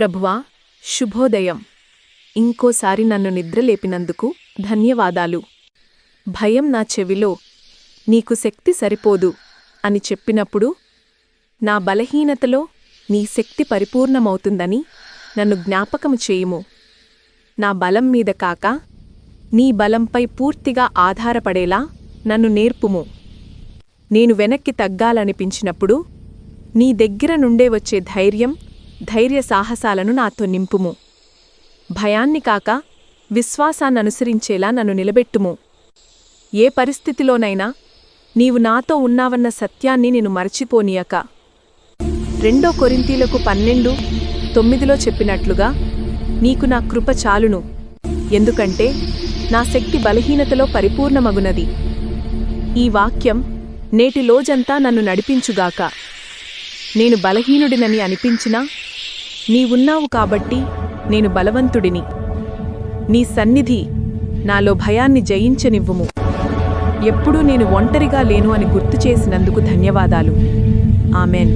ప్రభువా శుభోదయం. ఇంకోసారి నన్ను నిద్రలేపినందుకు ధన్యవాదాలు. భయం నా చెవిలో నీకు శక్తి సరిపోదు అని చెప్పినప్పుడు నా బలహీనతలో నీ శక్తి పరిపూర్ణమవుతుందని నన్ను జ్ఞాపకము చేయుము. నా బలం మీద కాక నీ బలంపై పూర్తిగా ఆధారపడేలా నన్ను నేర్పుము. నేను వెనక్కి తగ్గాలనిపించినప్పుడు నీ దగ్గర నుండే వచ్చే ధైర్యం ధైర్య సాహసాలను నాతో నింపుము. భయాన్ని కాక విశ్వాసాన్ననుసరించేలా నన్ను నిలబెట్టుము. ఏ పరిస్థితిలోనైనా నీవు నాతో ఉన్నావన్న సత్యాన్ని నేను మరచిపోనీయక. రెండో కొరింతీలకు పన్నెండు తొమ్మిదిలో చెప్పినట్లుగా నీకు నా కృప చాలును. ఎందుకంటే నా శక్తి బలహీనతలో పరిపూర్ణమగునది. ఈ వాక్యం నేటి లోజంతా నన్ను నడిపించుగాక. నేను బలహీనుడినని అనిపించినా నీవున్నావు కాబట్టి నేను బలవంతుడిని. నీ సన్నిధి నాలో భయాన్ని జయించనివ్వుము. ఎప్పుడూ నేను ఒంటరిగా లేను అని గుర్తు చేసినందుకు ధన్యవాదాలు. ఆమెన్.